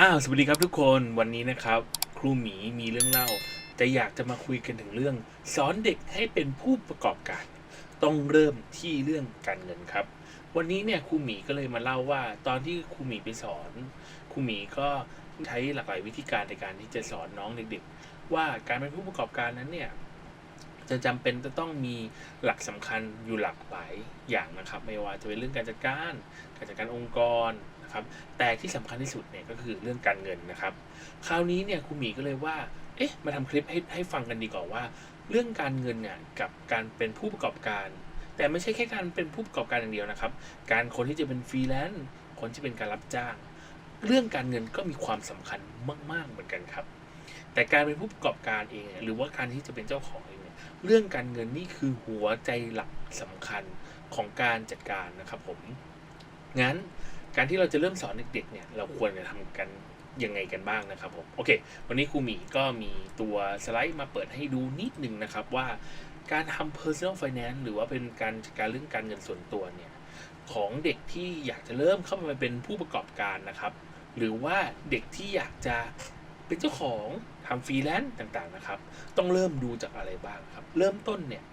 อ้าวสวัสดีครับทุกคนวันนี้นะครับ ครูหมีมีเรื่องเล่าจะอยากจะมาคุยกันถึงเรื่อง สอนเด็กให้เป็นผู้ประกอบการ ต้องเริ่มที่เรื่องการเงินครับ วันนี้เนี่ยครูหมีก็เลยมาเล่าว่า ตอนที่ครูหมีไปสอนครูหมีก็ใช้หลากหลายวิธีการในการที่จะสอนน้องเด็กๆ ว่าการเป็นผู้ประกอบการนั้นเนี่ยจะจำเป็นจะต้องมีหลักสำคัญอยู่หลากหลายอย่างนะครับ ไม่ว่าจะเป็นเรื่องการจัดการ การจัดการองค์กร นะครับ แต่ที่สำคัญที่สุดเนี่ยก็คือเรื่องการเงินนะครับ คราวนี้เนี่ยครูหมีก็เลยว่า เอ๊ะ มาทำคลิปให้ให้ฟังกันดีกว่าว่า เรื่องการเงินเนี่ยกับการเป็นผู้ประกอบการ แต่ไม่ใช่แค่การเป็นผู้ประกอบการอย่างเดียวนะครับ การคนที่จะเป็นฟรีแลนซ์ คนที่เป็นการรับจ้าง เรื่องการเงินก็มีความสำคัญมาก ๆ เหมือนกันครับ แต่การเป็นผู้ประกอบการเอง หรือว่าการที่จะเป็นเจ้าของเองเนี่ยเรื่องการเงินนี่คือหัวใจหลักสำคัญของการจัดการนะครับผม งั้น การที่เราจะเริ่มสอนเด็กๆเนี่ยเราควรจะทำกันยังไงกันบ้างนะครับผมโอเค วันนี้ครูหมีก็มีตัวสไลด์มาเปิดให้ดูนิดนึงนะครับว่าการทำ personal finance หรือว่าเป็นการจัดการเรื่องการเงินส่วนตัวเนี่ยของเด็กที่อยากจะเริ่มเข้ามาเป็นผู้ประกอบการนะครับ หรือว่าเด็กที่อยากจะเป็นเจ้าของทำฟรีแลนซ์ต่างๆนะครับ ต้องเริ่มดูจากอะไรบ้างครับ เริ่มต้นเนี่ย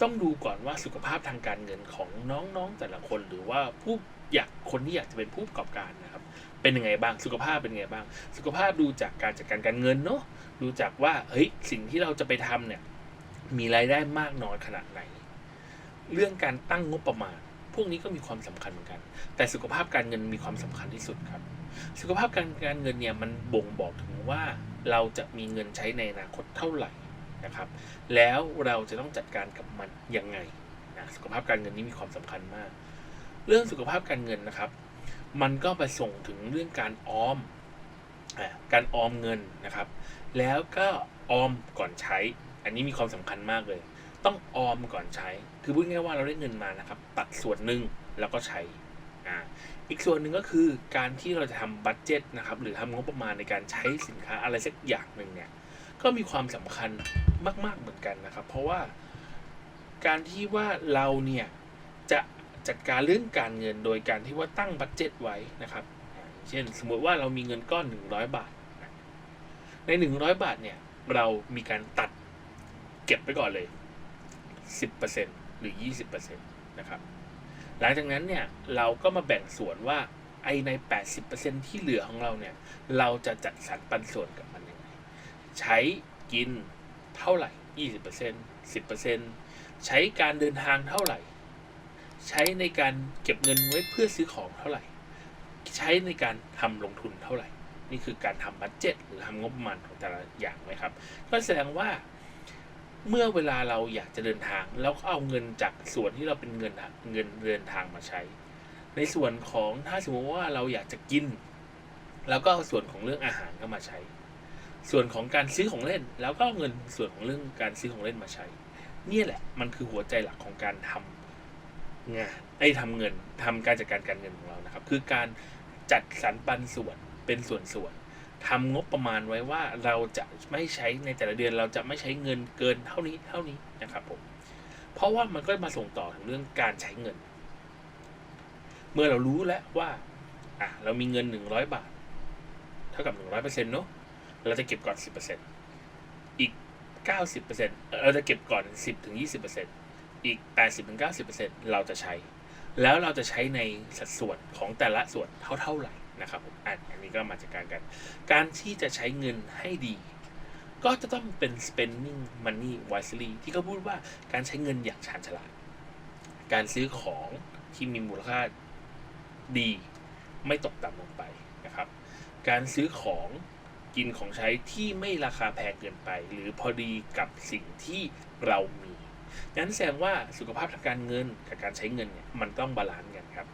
ต้องดูก่อนว่าสุขภาพทางการเงินของน้องๆแต่ละคน หรือว่าผู้ อยากคนที่อยากจะเป็นผู้ประกอบการนะครับ เป็นยังไงบ้างสุขภาพเป็นยังไงบ้าง สุขภาพดูจากการจัดการการเงินเนาะดูจากว่าเฮ้ยสิ่งที่เราจะไปทำเนี่ยมีรายได้มากน้อยขนาดไหน เรื่องการตั้งงบประมาณ พวกนี้ก็มีความสำคัญเหมือนกัน แต่สุขภาพการเงินมีความสำคัญที่สุดครับ สุขภาพการการเงินเนี่ยมันบ่งบอกถึงว่าเราจะมีเงินใช้ในอนาคตเท่าไหร่นะครับ แล้วเราจะต้องจัดการกับมันยังไงนะสุขภาพการเงินนี่มีความสำคัญมาก เรื่องสุขภาพการเงินนะครับ มันก็ไปส่งถึงเรื่องการออมอการออมเงินนะครับ แล้วก็ออมก่อนใช้ อันนี้มีความสำคัญมากเลย ต้องออมก่อนใช้ คือพูดง่ายๆว่าเราได้เงินมานะครับ ตัดส่วนหนึ่งแล้วก็ใช้อีกส่วนหนึ่งก็คือการที่เราจะทำบัตเจ็ตนะครับหรือทำงบประมาณในการใช้สินค้าอะไรสักอย่างหนึ่งเนี่ยก็มีความสำคัญมาก ๆเหมือนกันนะครับ เพราะว่าการที่ว่าเราเนี่ยจะ จัดการเรื่องการเงินโดยการที่ว่าตั้งบัตเจ็ตไว้นะครับ เช่นสมมติว่าเรามีเงินก้อน 100 บาท ใน 100 บาทเนี่ยเรามีการตัดเก็บไปก่อนเลย 10%หรือ 20%นะครับ หลังจากนั้นเนี่ยเราก็มาแบ่งส่วนว่าไอใน 80%ที่เหลือของเราเนี่ยเราจะจัดสรรปันส่วนกับมันยังไงใช้กินเท่าไหร่ 20% 10%ใช้การเดินทางเท่าไหร่ ใช้ในการเก็บเงินไว้เพื่อซื้อของเท่าไหร่ ใช้ในการทำลงทุนเท่าไหร่ นี่คือการทำบัตเจ็ตหรือทำงบประมาณของแต่ละอย่างไว้ครับ ก็แสดงว่าเมื่อเวลาเราอยากจะเดินทางแล้วก็เอาเงินจากส่วนที่เราเป็นเงินเงินเดินทางมาใช้ ในส่วนของถ้าสมมติว่าเราอยากจะกินแล้วก็เอาส่วนของเรื่องอาหารเข้ามาใช้ ส่วนของการซื้อของเล่น แล้วก็เอาเงินส่วนของเรื่องการซื้อของเล่นมาใช้เนี่ยแหละมันคือหัวใจหลักของการทำ งานไอ้ทำเงินทำการจัดการการเงินของเรานะครับ คือการจัดสรรปันส่วนเป็นส่วนๆทำงบประมาณไว้ว่าเราจะไม่ใช้ในแต่ละเดือนเราจะไม่ใช้เงินเกินเท่านี้เท่านี้นะครับผมเพราะว่ามันก็มาส่งต่อถึงเรื่องการใช้เงิน เมื่อเรารู้แล้วว่าอะเรามีเงินหนึ่งร้อยบาท เท่ากับหนึ่งร้อยเปอร์เซ็นต์เนาะเราจะเก็บก่อน 10%อีก 90%เอ่อเราจะเก็บก่อน 10ถึง20% อีก 80-90%เราจะใช้ แล้วเราจะใช้ในสัดส่วนของแต่ละส่วนเท่าเท่าไหร่นะครับผมอันอันนี้ก็มาจากการกัน การที่จะใช้เงินให้ดี ก็จะต้องเป็น spending money wisely ที่เขาพูดว่าการใช้เงินอย่างชาญฉลาด การซื้อของที่มีมูลค่าดีไม่ตกต่ำลงไปนะครับ การซื้อของกินของใช้ที่ไม่ราคาแพงเกินไป หรือพอดีกับสิ่งที่เรามี นั้นแสดงว่าสุขภาพทางการเงินกับการใช้เงินเนี่ยมันต้องบาลานซ์กันครับ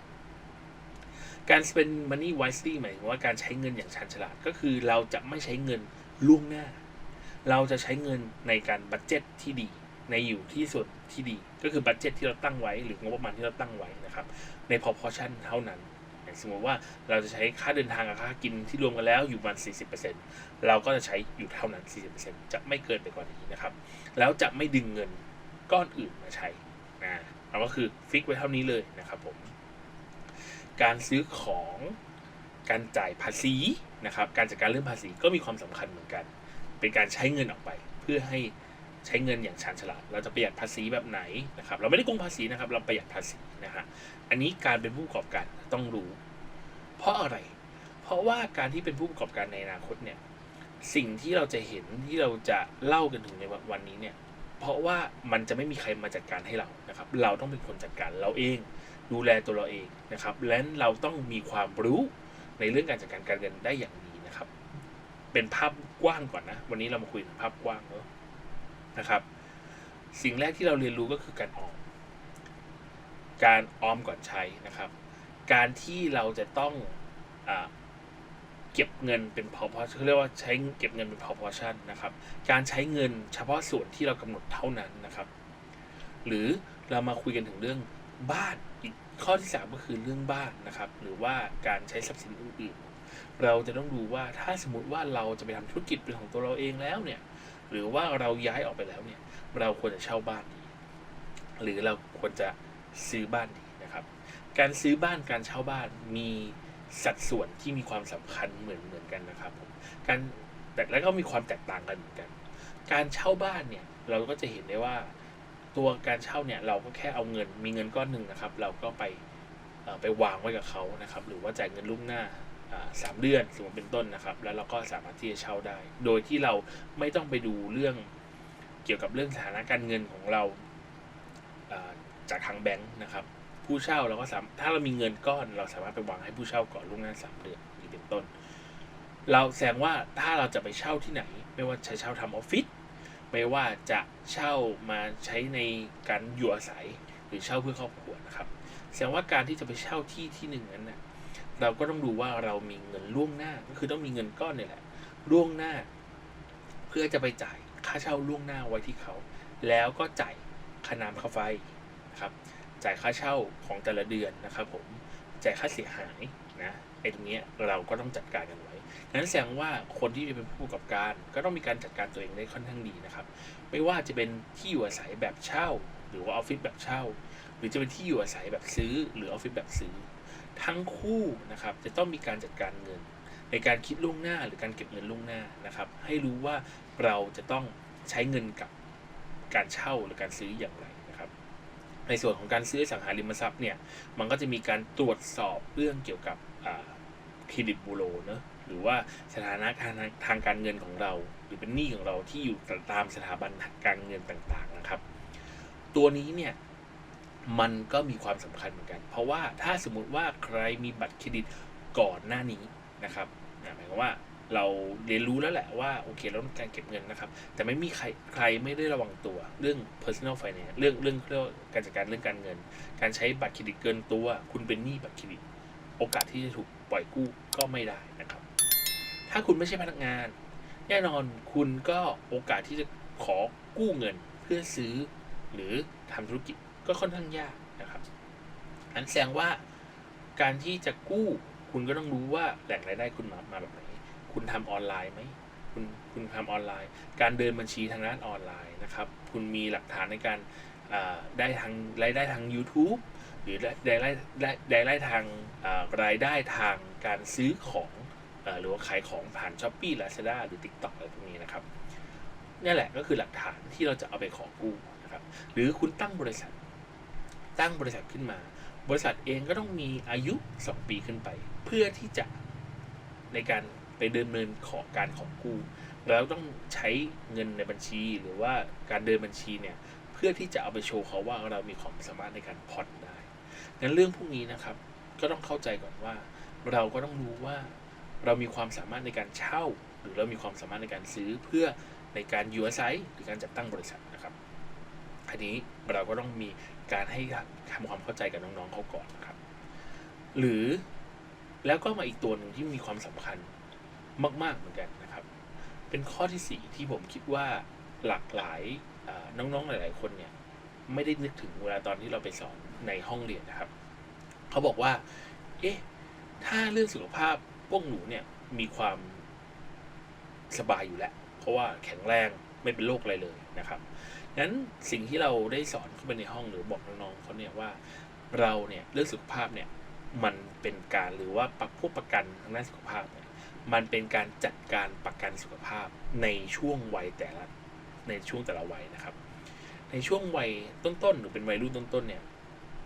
การ spend money wisely หมายถึงว่าการใช้เงินอย่างชาญฉลาดก็คือเราจะไม่ใช้เงินล่วงหน้า เราจะใช้เงินในการบัตเจ็ตที่ดี ในอยู่ที่ส่วนที่ดี ก็คือบัตเจ็ตที่เราตั้งไว้หรืองบประมาณที่เราตั้งไว้นะครับ ใน proportion เท่านั้นสมมติว่าเราจะใช้ค่าเดินทางกับค่ากินที่รวมกันแล้วอยู่ประมาณ 40%เราก็จะใช้อยู่เท่านั้น 40%จะไม่เกินไปกว่านี้นะครับ แล้วจะไม่ดึงเงิน ก้อนอื่นมาใช้นะเราก็คือฟิกไว้เท่านี้เลยนะครับผม การซื้อของการจ่ายภาษีนะครับ การจัดการเรื่องภาษีก็มีความสำคัญเหมือนกัน เป็นการใช้เงินออกไป เพื่อให้ใช้เงินอย่างชาญฉลาด เราจะประหยัดภาษีแบบไหนนะครับ เราไม่ได้โกงภาษีนะครับ เราประหยัดภาษีนะฮะ อันนี้การเป็นผู้ประกอบการต้องรู้ เพราะอะไร เพราะว่าการที่เป็นผู้ประกอบการในอนาคตเนี่ย สิ่งที่เราจะเห็นที่เราจะเล่ากันถึงในวันนี้เนี่ย เพราะว่ามันจะไม่มีใครมาจัดการให้เรานะครับ เราต้องเป็นคนจัดการเราเอง ดูแลตัวเราเองนะครับ และเราต้องมีความรู้ในเรื่องการจัดการการเงินได้อย่างดีนะครับ เป็นภาพกว้างก่อนนะ วันนี้เรามาคุยถึงภาพกว้างเนอะนะครับ สิ่งแรกที่เราเรียนรู้ก็คือการออม การออมก่อนใช้นะครับ การที่เราจะต้องอ เก็บเงินเป็นพอพอเขาเรียกว่าใช้เก็บเงินเป็นพอพอชั่นนะครับ การใช้เงินเฉพาะส่วนที่เรากำหนดเท่านั้นนะครับ หรือเรามาคุยกันถึงเรื่องบ้านอีกข้อที่สามก็คือเรื่องบ้านนะครับ หรือว่าการใช้ทรัพย์สินอื่นๆ เราจะต้องดูว่าถ้าสมมติว่าเราจะไปทำธุรกิจเป็นของตัวเราเองแล้วเนี่ย หรือว่าเราย้ายออกไปแล้วเนี่ย เราควรจะเช่าบ้านดี หรือเราควรจะซื้อบ้านดีนะครับ การซื้อบ้านการเช่าบ้านมี สัดส่วนที่มีความสำคัญเหมือนเหมือนกันนะครับผมการแต่แล้วก็มีความแตกต่างกันเหมือนกัน การเช่าบ้านเนี่ยเราก็จะเห็นได้ว่า ตัวการเช่าเนี่ยเราก็แค่เอาเงินมีเงินก้อนหนึ่งนะครับ เราก็ไปไปวางไว้กับเขานะครับ หรือว่าจ่ายเงินล่วงหน้าสามเดือนสมมติเป็นต้นนะครับ แล้วเราก็สามารถที่จะเช่าได้ โดยที่เราไม่ต้องไปดูเรื่องเกี่ยวกับเรื่องสถานะการเงินของเราจากทางแบงค์นะครับ ผู้เช่าเราก็สามถ้าเรามีเงินก้อนเราสามารถไปวางให้ผู้เช่าก่อนล่วงหน้าสามเดือนนี่เป็นต้น เราแสดงว่าถ้าเราจะไปเช่าที่ไหน ไม่ว่าจะเช่าทำออฟฟิศไม่ว่าจะเช่ามาใช้ในการอยู่อาศัยหรือเช่าเพื่อครอบครัวนะครับแสดงว่าการที่จะไปเช่าที่ที่หนึ่งนั้นนะเราก็ต้องดูว่าเรามีเงินล่วงหน้าก็คือต้องมีเงินก้อนเนี่ยแหละล่วงหน้า เพื่อจะไปจ่ายค่าเช่าล่วงหน้าไว้ที่เขา แล้วก็จ่ายค่าน้ำค่าไฟนะครับ จ่ายค่าเช่าของแต่ละเดือนนะครับผมจ่ายค่าเสียหายนะไอ้ตรงนี้เราก็ต้องจัดการกันไว้นั้นแสดงว่าคนที่จะเป็นผู้ประกอบการ ก็ต้องมีการจัดการตัวเองได้ค่อนข้างดีนะครับ ไม่ว่าจะเป็นที่อยู่อาศัยแบบเช่า หรือว่าออฟฟิศแบบเช่า หรือจะเป็นที่อยู่อาศัยแบบซื้อ หรือออฟฟิศแบบซื้อ ทั้งคู่นะครับจะต้องมีการจัดการเงิน ในการคิดล่วงหน้าหรือการเก็บเงินล่วงหน้านะครับ ให้รู้ว่าเราจะต้องใช้เงินกับการเช่าหรือการซื้ออย่างไร ในส่วนของการซื้อสังหาริมทรัพย์เนี่ย มันก็จะมีการตรวจสอบเรื่องเกี่ยวกับเครดิตบูโรเนะหรือว่าสถานะทางทางการเงินของเรา หรือเป็นหนี้ของเราที่อยู่ตามสถาบันการเงินต่างๆนะครับ ตัวนี้เนี่ยมันก็มีความสำคัญเหมือนกัน เพราะว่าถ้าสมมุติว่าใครมีบัตรเครดิตก่อนหน้านี้นะครับหมายความว่า เราเรียนรู้แล้วแหละว่าโอเคเราต้องการเก็บเงินนะครับ แต่ไม่มีใครใครไม่ได้ระวังตัวเรื่อง personal finance เรื่องเรื่องเรื่องการจัดการเรื่องการเงิน การใช้บัตรเครดิตเกินตัว คุณเป็นหนี้บัตรเครดิต โอกาสที่จะถูกปล่อยกู้ก็ไม่ได้นะครับ ถ้าคุณไม่ใช่พนักงาน แน่นอนคุณก็โอกาสที่จะขอกู้เงินเพื่อซื้อ หรือทำธุรกิจก็ค่อนข้างยากนะครับอันแสดงว่าการที่จะกู้คุณก็ต้องรู้ว่าแหล่งรายได้คุณมามาแบบไหน คุณทำออนไลน์ไหมคุณคุณทำออนไลน์ การเดินบัญชีทางด้านออนไลน์นะครับ คุณมีหลักฐานในการได้ทางรายได้ทาง YouTube หรือได้ได้ได้ได้ได้ทางรายได้ทางการซื้อของอหรือว่าขายของผ่าน s h อ p e e Lazada หรือ TikTok อะไรพวกนี้นะครับนี่แหละก็คือหลักฐานที่เราจะเอาไปขอกู้นะครับหรือคุณตั้งบริษัท ตั้งบริษัทขึ้นมา บริษัทเองก็ต้องมีอายุ 2 ปีขึ้นไป เพื่อที่จะในการ ไปเดินเนินขอการของกู้แล้วต้องใช้เงินในบัญชีหรือว่าการเดินบัญชีเนี่ยเพื่อที่จะเอาไปโชว์เขาว่าเรามีความสามารถในการผ่อนได้งั้นเรื่องพวกนี้นะครับ ก็ต้องเข้าใจก่อนว่า เราก็ต้องรู้ว่า เรามีความสามารถในการเช่า หรือเรามีความสามารถในการซื้อเพื่อในการยู่อาศัยหรือการจัดตั้งบริษัทนะครับอันนี้เราก็ต้องมีการให้ทำความเข้าใจกับน้องๆเขาก่อนนะครับ หรือแล้วก็มาอีกตัวหนึ่งที่มีความสำคัญ มาก ๆเหมือนกันนะครับ เป็นข้อที่สี่ที่ผมคิดว่าหลากหลายน้องๆหลายๆคนเนี่ยไม่ได้นึกถึงเวลาตอนที่เราไปสอนในห้องเรียนนะครับ เขาบอกว่า เอ๊ะ ถ้าเรื่องสุขภาพพวกหนูเนี่ยมีความสบายอยู่แล้ว เพราะว่าแข็งแรงไม่เป็นโรคอะไรเลยนะครับงั้นสิ่งที่เราได้สอนเข้าไปในห้องหรือบอกน้องๆเขาเนี่ยว่าเราเนี่ยเรื่องสุขภาพเนี่ยมันเป็นการหรือว่าปักพวกประกันทางด้านสุขภาพเนี่ย มันเป็นการจัดการประกันสุขภาพในช่วงวัยแต่ละในช่วงแต่ละวัยนะครับ ในช่วงวัยต้นๆ หรือเป็นวัยรุ่นต้นๆ เนี่ย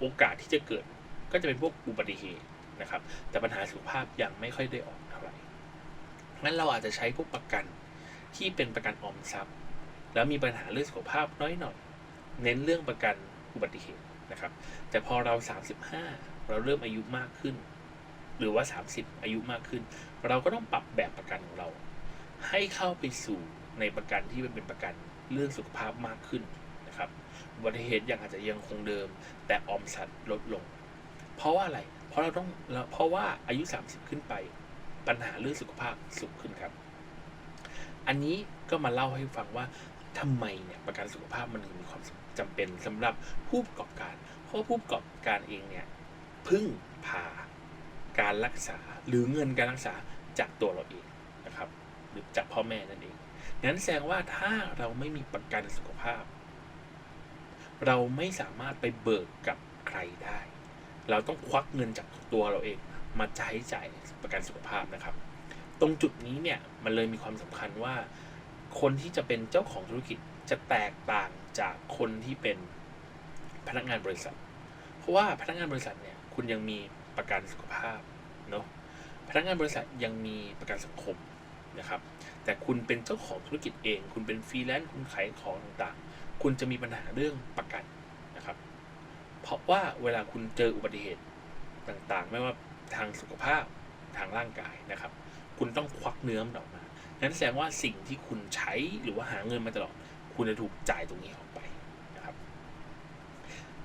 โอกาสที่จะเกิดก็จะเป็นพวกอุบัติเหตุนะครับ แต่ปัญหาสุขภาพยังไม่ค่อยได้ออกเท่าไหร่งั้นเราอาจจะใช้พวกประกันที่เป็นประกันออมทรัพย์ แล้วมีปัญหาเรื่องสุขภาพน้อยหน่อยเน้นเรื่องประกันอุบัติเหตุนะครับ แต่พอเรา 35 เราเริ่มอายุมากขึ้น หรือว่า 30 อายุมากขึ้น เราก็ต้องปรับแบบประกันของเรา ให้เข้าไปสู่ในประกันที่มันเป็นประกันเรื่องสุขภาพมากขึ้นนะครับอุบัติเหตุยังอาจจะยังคงเดิม แต่ออมทรัพย์ลดลง เพราะว่าอะไร เพราะเราต้องเพราะว่าอายุ 30 ขึ้นไป ปัญหาเรื่องสุขภาพสูงขึ้นครับ อันนี้ก็มาเล่าให้ฟังว่าทำไมเนี่ยประกันสุขภาพมันถึงมีความจำเป็นสำหรับผู้ประกอบการ เพราะผู้ประกอบการเองเนี่ยพึ่งพา การรักษาหรือเงินการรักษาจากตัวเราเองนะครับ หรือจากพ่อแม่นั่นเองงั้นแสดงว่าถ้าเราไม่มีประกันสุขภาพ เราไม่สามารถไปเบิกกับใครได้ เราต้องควักเงินจากตัวเราเอง มาใช้จ่ายประกันสุขภาพนะครับ ตรงจุดนี้เนี่ยมันเลยมีความสำคัญว่า คนที่จะเป็นเจ้าของธุรกิจจะแตกต่างจากคนที่เป็นพนักงานบริษัท เพราะว่าพนักงานบริษัทเนี่ยคุณยังมี ประกันสุขภาพเนาะพนักงานบริษัทยังมีประกันสังคมนะครับ แต่คุณเป็นเจ้าของธุรกิจเอง คุณเป็นฟรีแลนซ์คุณขายของต่างๆ คุณจะมีปัญหาเรื่องประกันนะครับ เพราะว่าเวลาคุณเจออุบัติเหตุต่างๆ ไม่ว่าทางสุขภาพทางร่างกายนะครับ คุณต้องควักเนื้อมันออกมานั้นแสดงว่าสิ่งที่คุณใช้หรือว่าหาเงินมาตลอด คุณจะถูกจ่ายตรงนี้ออกไปนะครับ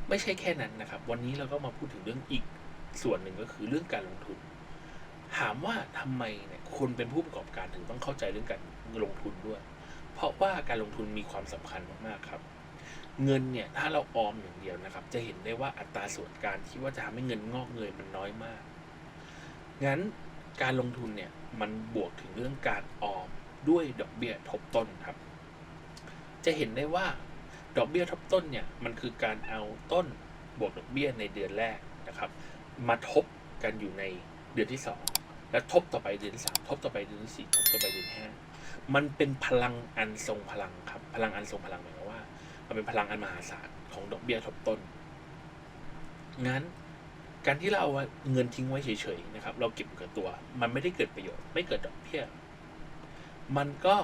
ไม่ใช่แค่นั้นนะครับ วันนี้เราก็มาพูดถึงเรื่องอีก ส่วนหนึ่งก็คือเรื่องการลงทุน ถามว่าทำไมเนี่ยคนเป็นผู้ประกอบการถึงต้องเข้าใจเรื่องการลงทุนด้วย เพราะว่าการลงทุนมีความสำคัญมากๆครับ เงินเนี่ยถ้าเราออมอย่างเดียวนะครับ จะเห็นได้ว่าอัตราส่วนการที่ว่าจะทำให้เงินงอกเงยมันน้อยมาก งั้นการลงทุนเนี่ยมันบวกถึงเรื่องการออมด้วยดอกเบี้ยทบต้นครับ จะเห็นได้ว่าดอกเบี้ยทบต้นเนี่ยมันคือการเอาต้นบวกดอกเบี้ยในเดือนแรกนะครับ มาทบกันอยู่ในเดือนที่2แล้วทบต่อไปเดือนที่สามทบต่อไปเดือนที่สี่ทบต่อไปเดือนห้ามันเป็นพลังอันทรงพลังครับ พลังอันทรงพลังหมายความว่า มันเป็นพลังอันมหาศาลของดอกเบี้ยทบต้นงั้นการที่เราเอาเงินทิ้งไว้เฉยๆนะครับ เราเก็บกับตัว มันไม่ได้เกิดประโยชน์ ไม่เกิดดอกเบี้ย มันก็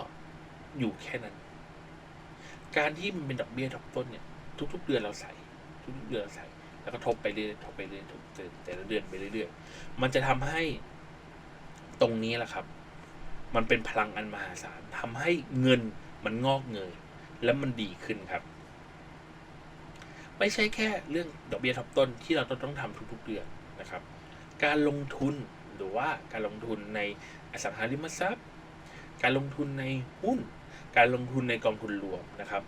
อยู่แค่นั้น การที่มันเป็นดอกเบี้ยทบต้นเนี่ย ทุก ๆ เดือนเราใส่ ทุกๆเดือนเราใส่ แล้วก็ทบไปเรื่อยๆทบไปเรื่อยๆทบแต่ละเดือนไปเรื่อยๆมันจะทำให้ตรงนี้แหละครับ มันเป็นพลังอันมหาศาลทำให้เงินมันงอกเงยและมันดีขึ้นครับ ไม่ใช่แค่เรื่องดอกเบี้ยทบต้นที่เราต้องทำทุก ๆ เดือนนะครับ การลงทุนหรือว่าการลงทุนในอสังหาริมทรัพย์ การลงทุนในหุ้น การลงทุนในกองทุนรวมนะครับ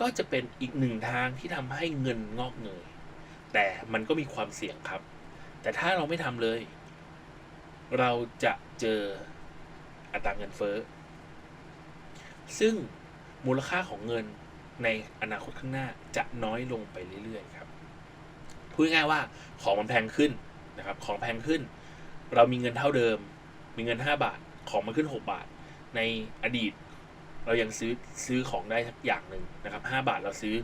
ก็จะเป็นอีกหนึ่งทางที่ทำให้เงินงอกเงย แต่มันก็มีความเสี่ยงครับ แต่ถ้าเราไม่ทำเลย เราจะเจออัตราเงินเฟ้อ ซึ่งมูลค่าของเงินในอนาคตข้างหน้าจะน้อยลงไปเรื่อยๆครับ พูดง่ายว่าของมันแพงขึ้นนะครับ ของแพงขึ้น เรามีเงินเท่าเดิม มีเงิน 5 บาท ของมันขึ้น 6 บาท ในอดีต เรายังซื้อซื้อของได้สักอย่างหนึ่งนะครับ 5 บาทเราซื้อ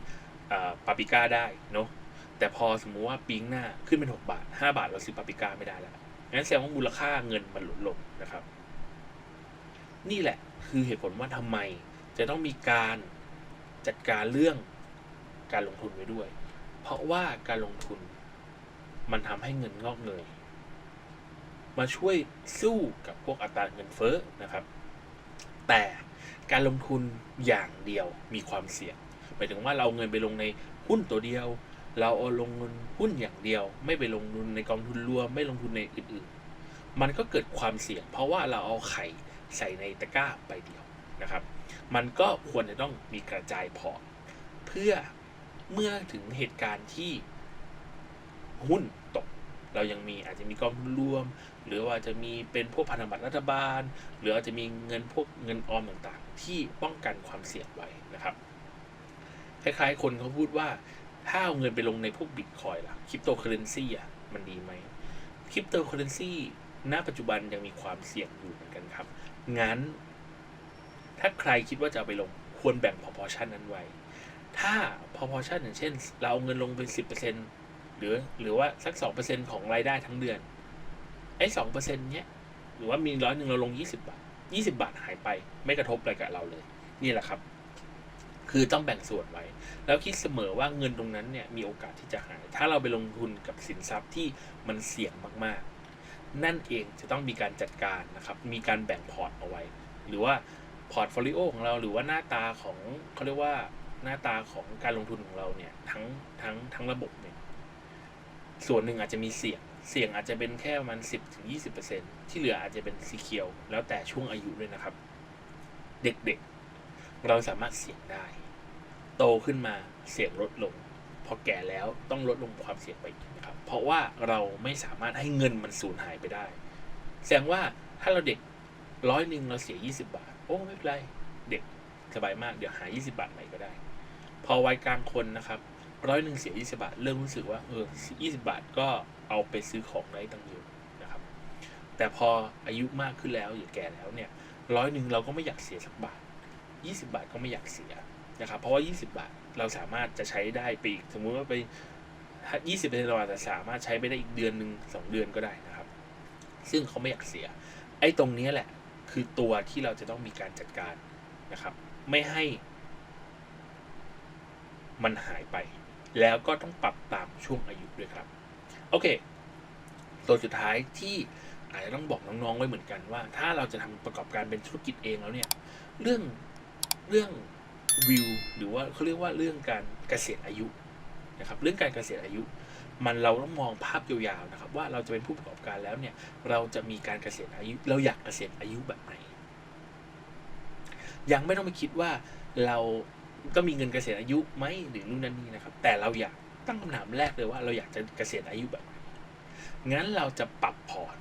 ปาปิก้าได้เนาะ แต่พอสมมุติว่าปีหน้าขึ้นเป็น 6 บาท 5 บาทเราซื้อปาปิก้าไม่ได้แล้วงั้นแสดงว่ามูลค่าเงินมันลดลงนะครับ นี่แหละคือเหตุผลว่าทำไมจะต้องมีการจัดการเรื่องการลงทุนไว้ด้วย เพราะว่าการลงทุนมันทำให้เงินงอกเงยมาช่วยสู้กับพวกอัตราเงินเฟ้อนะครับ แต่การลงทุนอย่างเดียวมีความเสี่ยงหมายถึงว่าเราเอาเงินไปลงในหุ้นตัวเดียว เราเอาลงเงินหุ้นอย่างเดียว ไม่ไปลงทุนในกองทุนรวมไม่ลงทุนในอื่นๆ มันก็เกิดความเสี่ยง เพราะว่าเราเอาไข่ใส่ในตะกร้าใบเดียวนะครับ มันก็ควรจะต้องมีกระจายพอร์ตเพื่อเมื่อถึงเหตุการณ์ที่หุ้นตก เรายังมีอาจจะมีกองทุนรวม หรือว่าจะมีเป็นพวกพันธบัตรรัฐบาล หรืออาจจะมีเงินพวกเงินออมต่างๆ ที่ป้องกันความเสี่ยงไว้นะครับคล้ายๆ คนเขาพูดว่า ถ้าเอาเงินไปลงในพวกบิตคอยล่ะคริปโตเคอเรนซีอะมันดีไหมคริปโตเคอเรนซีณปัจจุบันยังมีความเสี่ยงอยู่เหมือนกันครับ งั้น ถ้าใครคิดว่าจะเอาไปลงควรแบ่ง proportion นั้นไว้ ถ้า proportion อย่างเช่น เราเอาเงินลงไปสิบเปอร์เซ็นหรือหรือว่าสักสองเปอร์เซ็นของรายได้ทั้งเดือน ไอ้สองเปอร์เซ็นเนี้ย หรือว่ามีร้อยหนึ่งเราลงยี่สิบาทยี่สิบาทหายไป ไม่กระทบอะไรกับเราเลย นี่แหละครับ คือต้องแบ่งส่วนไว้ แล้วคิดเสมอว่าเงินตรงนั้นเนี่ยมีโอกาสที่จะหาย ถ้าเราไปลงทุนกับสินทรัพย์ที่มันเสี่ยงมากๆ นั่นเองจะต้องมีการจัดการนะครับ มีการแบ่งพอร์ตเอาไว้ หรือว่าพอร์ตโฟลิโอของเราหรือว่าหน้าตาของเขาเรียกว่าหน้าตาของการลงทุนของเราเนี่ยทั้งทั้งทั้งระบบเนี่ยส่วนหนึ่งอาจจะมีเสี่ยง เสี่ยงอาจจะเป็นแค่ประมันสิบถึงยี่สิบเปอร์เซ็นที่เหลืออาจจะเป็นสีเขียว แล้วแต่ช่วงอายุด้วยนะครับ เด็กๆ เราสามารถเสี่ยงได้ โตขึ้นมาเสี่ยงลดลง พอแก่แล้วต้องลดลงความเสี่ยงไปอีกนะครับ เพราะว่าเราไม่สามารถให้เงินมันสูญหายไปได้ แสดงว่าถ้าเราเด็กร้อยหนึ่งเราเสียยี่สิบาท โอ้ไม่เป็นไร เด็กสบายมากเดี๋ยวหายี่สิบาทใหม่ก็ได้ พอวัยกลางคนนะครับร้อยหนึ่งเสียยี่สิบาท เริ่มรู้สึกว่าเออยี่สิบาทก็เอาไปซื้อของได้ตั้งเยอะนะครับ แต่พออายุมากขึ้นแล้วอย่แก่แล้วเนี่ยร้อยหนึ่งเราก็ไม่อยากเสียสักบาทยี่สิบาทก็ไม่อยากเสีย นะครับ เพราะว่า 20 บาทเราสามารถจะใช้ได้ไปอีก สมมุติว่าไป 20เปอร์เซ็นต์เราอาจจะสามารถใช้ไปได้อีกเดือนหนึ่งสองเดือนก็ได้นะครับ ซึ่งเขาไม่อยากเสีย ไอ้ตรงนี้แหละ คือตัวที่เราจะต้องมีการจัดการนะครับ ไม่ให้มันหายไป แล้วก็ต้องปรับตามช่วงอายุด้วยครับ โอเค ตัวสุดท้ายที่อาจจะต้องบอกน้องๆไว้เหมือนกันว่า ถ้าเราจะทำประกอบการเป็นธุรกิจเองแล้วเนี่ย เรื่องเรื่อง วิวหรือว่าเขาเรียกว่าเรื่องการเกษียณอายุนะครับเรื่องการเกษียณอายุ มันเราต้องมองภาพยาวๆนะครับ ว่าเราจะเป็นผู้ประกอบการแล้วเนี่ยเราจะมีการเกษียณอายุ เราอยากเกษียณอายุแบบไหน ยังไม่ต้องไปคิดว่าเราก็มีเงินเกษียณอายุไหมหรือนู่นนั่นนี่นะครับ แต่เราอยากตั้งคำถามแรกเลยว่าเราอยากจะเกษียณอายุแบบไหนงั้นเราจะปรับพอร์ต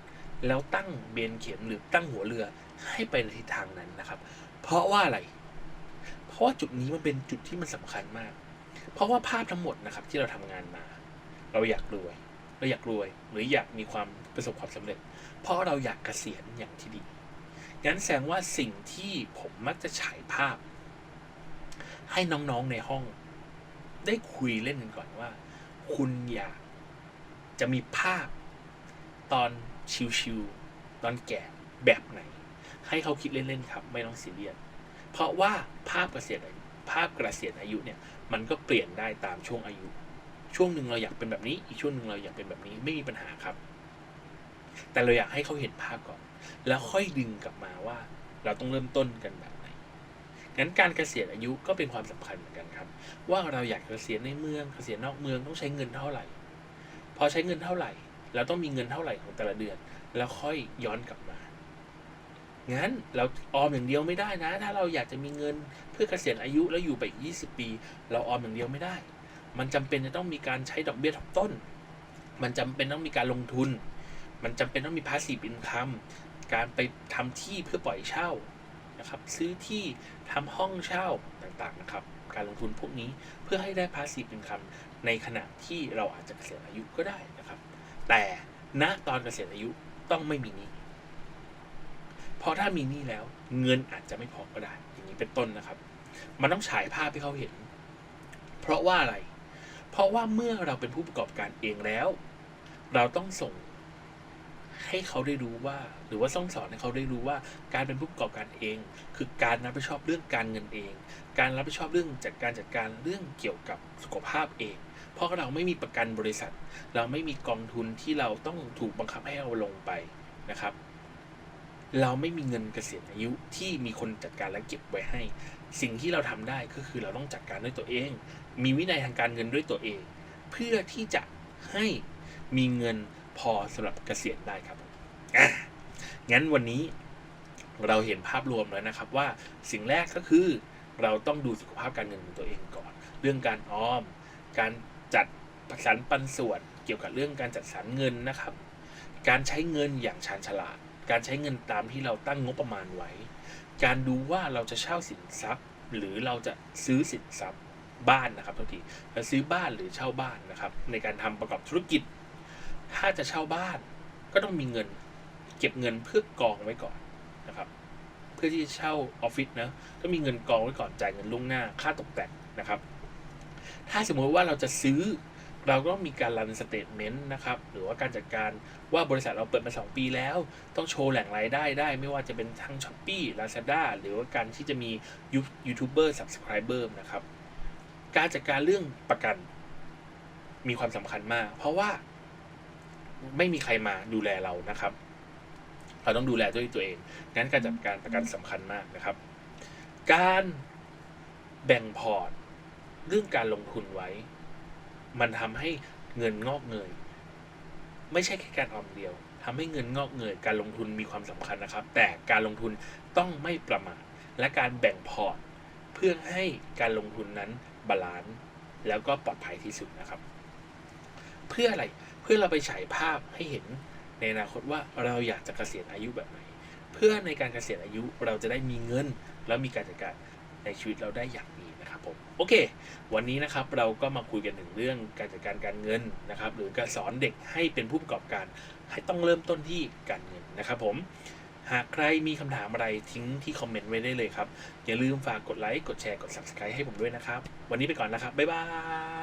แล้วตั้งเบนเข็มหรือตั้งหัวเรือให้ไปในทิศทางนั้นนะครับ เพราะว่าอะไร ราะว่าจุดนี้มันเป็นจุดที่มันสำคัญมาก เพราะว่าภาพทั้งหมดนะครับที่เราทำงานมา เราอยากรวยเราอยากรวย หรืออยากมีความประสบความสำเร็จ เพราะเราอยากเกษียณอย่างที่ดีงั้นแสดงว่าสิ่งที่ผมมักจะฉายภาพ ให้น้องๆในห้อง ได้คุยเล่นกันก่อนว่า คุณอยากจะมีภาพตอนชิวๆตอนแก่แบบไหน ให้เขาคิดเล่นๆครับ ไม่ต้องซีเรียส เพราะว่าภาพเกษียณภาพเกษียณอายุเนี่ยมันก็เปลี่ยนได้ตามช่วงอายุ ช่วงหนึ่งเราอยากเป็นแบบนี้ อีกช่วงหนึ่งเราอยากเป็นแบบนี้ไม่มีปัญหาครับ แต่เราอยากให้เขาเห็นภาพก่อน แล้วค่อยดึงกลับมาว่า เราต้องเริ่มต้นกันแบบไหนงั้นการเกษียณอายุก็เป็นความสำคัญเหมือนกันครับ ว่าเราอยากเกษียณในเมืองเกษียณนอกเมืองต้องใช้เงินเท่าไหร่ พอใช้เงินเท่าไหร่ เราต้องมีเงินเท่าไหร่ของแต่ละเดือน แล้วค่อยย้อนกลับมา งั้นเราออมอย่างเดียวไม่ได้นะ ถ้าเราอยากจะมีเงินเพื่อเกษียณอายุแล้วอยู่ไปอีก 20 ปี เราออมอย่างเดียวไม่ได้ มันจำเป็นจะต้องมีการใช้ดอกเบี้ยทบต้น มันจำเป็นต้องมีการลงทุน มันจำเป็นต้องมี passive income การไปทำที่เพื่อปล่อยเช่านะครับ ซื้อที่ทำห้องเช่าต่างๆนะครับ การลงทุนพวกนี้เพื่อให้ได้ passive income ในขณะที่เราอาจจะเกษียณอายุก็ได้นะครับ แต่ณตอนเกษียณอายุต้องไม่มีนี้ เพราะถ้ามีหนี้แล้ว เงินอาจจะไม่พอก็ได้ อย่างนี้เป็นต้นนะครับ มันต้องฉายภาพให้เขาเห็น เพราะว่าอะไร เพราะว่าเมื่อเราเป็นผู้ประกอบการเองแล้ว เราต้องส่งให้เขาได้รู้ว่า หรือว่าต้องสอนให้เขาได้รู้ว่า การเป็นผู้ประกอบการเอง คือการรับผิดชอบเรื่องการเงินเอง การรับผิดชอบเรื่องจัดการจัดการเรื่องเกี่ยวกับสุขภาพเอง เพราะเราไม่มีประกันบริษัท เราไม่มีกองทุนที่เราต้องถูกบังคับให้เราลงไปนะครับ เราไม่มีเงินเกษียณอายุที่มีคนจัดการและเก็บไว้ให้ สิ่งที่เราทำได้ก็คือเราต้องจัดการด้วยตัวเอง มีวินัยทางการเงินด้วยตัวเอง เพื่อที่จะให้มีเงินพอสำหรับเกษียณได้ครับอะงั้นวันนี้เราเห็นภาพรวมแล้วนะครับว่าสิ่งแรกก็คือเราต้องดูสุขภาพการเงินของตัวเองก่อน เรื่องการออม การจัดสรรปันส่วน เกี่ยวกับเรื่องการจัดสรรเงินนะครับ การใช้เงินอย่างชาญฉลาด การใช้เงินตามที่เราตั้งงบประมาณไว้ การดูว่าเราจะเช่าสินทรัพย์ หรือเราจะซื้อสินทรัพย์บ้านนะครับทุกทีจะซื้อบ้านหรือเช่าบ้านนะครับ ในการทำประกอบธุรกิจ ถ้าจะเช่าบ้านก็ต้องมีเงิน เก็บเงินเพื่อกองไว้ก่อนนะครับ เพื่อที่จะเช่าออฟฟิศนะก็มีเงินกองไว้ก่อนจ่ายเงินล่วงหน้าค่าตกแต่งนะครับ ถ้าสมมติว่าเราจะซื้อ เราก็ต้องมีการรันสเตทเมนต์นะครับ หรือว่าการจัดการว่าบริษัทเราเปิดมา 2 ปีแล้ว ต้องโชว์แหล่งรายได้ได้ ไม่ว่าจะเป็นทั้ง s h อ p e e Lazada หรือว่าการที่จะมียูทูบเบอร์ Subscriber นะครับ การจัดการเรื่องประกันมีความสำคัญมาก เพราะว่าไม่มีใครมาดูแลเรานะครับ เราต้องดูแลด้วยตัวเอง งั้นการจัดการประกันสำคัญมากนะครับ การแบ่งพอร์ตเรื่องการลงทุนไว้ มันทำให้เงินงอกเงยไม่ใช่แค่การออมเดียวทำให้เงินงอกเงยการลงทุนมีความสำคัญนะครับ แต่การลงทุนต้องไม่ประมาทและการแบ่งพอร์ตเพื่อให้การลงทุนนั้นบาลานซ์แล้วก็ปลอดภัยที่สุดนะครับ เพื่ออะไรเพื่อเราไปฉายภาพให้เห็นในอนาคตว่าเราอยากจะเกษียณอายุแบบไหน เพื่อในการเกษียณอายุเราจะได้มีเงิน แล้วมีการจัดการในชีวิตเราได้อย่าง นะครับผมโอเค วันนี้นะครับเราก็มาคุยกันถึงเรื่องการจัดการการเงินนะครับ หรือการสอนเด็กให้เป็นผู้ประกอบการ ให้ต้องเริ่มต้นที่การเงินนะครับผมหากใครมีคำถามอะไรทิ้งที่คอมเมนต์ไว้ได้เลยครับ อย่าลืมฝากกดไลค์กดแชร์กด subscribe ให้ผมด้วยนะครับ วันนี้ไปก่อนนะครับ บ๊ายบาย